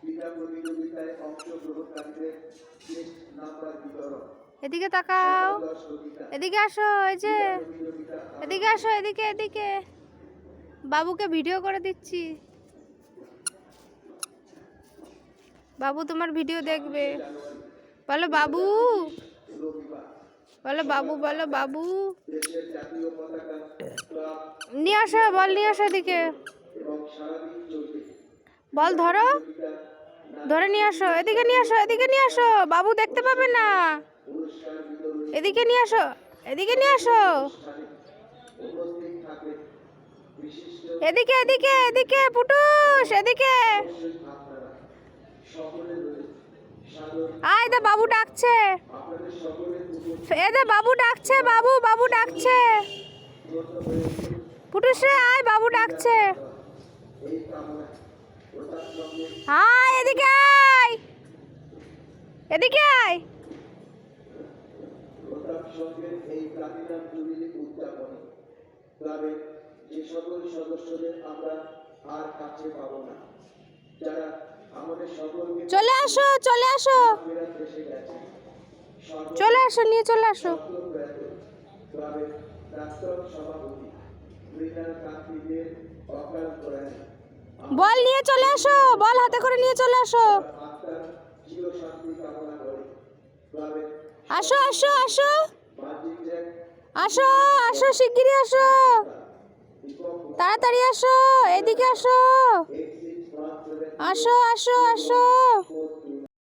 ক্রীড়া প্রতিযোগিতায় অংশগ্রহণকারীদের টেস্ট নাম্বার বিতরণ। এদিকে তাকাও। এদিকে আসো এই যে। এদিকে আসো এদিকে এদিকে। বাবুকে ভিডিও করে দিচ্ছি। বাবু তোমার ভিডিও দেখবে। বলো বাবু। বলো বাবু বলো বাবু। নিয়ে আসো বল নিয়ে আসো এদিকে। এবং সারাদিন চলবে বল, ধরো। ধরে নিয়ে আসো, এদিকে নিয়ে আসো, এদিকে নিয়ে আসো। বাবু দেখতে পাবে না। এদিকে নিয়ে আসো, এদিকে নিয়ে আসো। এদিকে এদিকে এদিকে, পুটুস, এদিকে। আয় দা, বাবু ডাকছে। এ দে, বাবু ডাকছে, বাবু বাবু ডাকছে। পুটুস রে, আয়, বাবু ডাকছে। আয় এদিকে আয়। এদিকে আয়। এই প্লাটিনাম জুবিলি উদযাপনে ক্লাবের যে সকল সদস্যদের আমরা আর কাছে পাবো না যারা আমাদের সকলকে চলে আসো চলে আসো। চলে আসো নিয়ে চলে আসো। ক্লাবের প্রাক্তন সভাপতি মৃণাল অকাল প্রয়াণে বল নিয়ে চলে আসো, বল হাতে করে নিয়ে চলে আসো। আসো আসো আসো। আসো আসো, শিগগিরই আসো। তাড়াতাড়ি আসো, এদিকে আসো। আসো আসো আসো।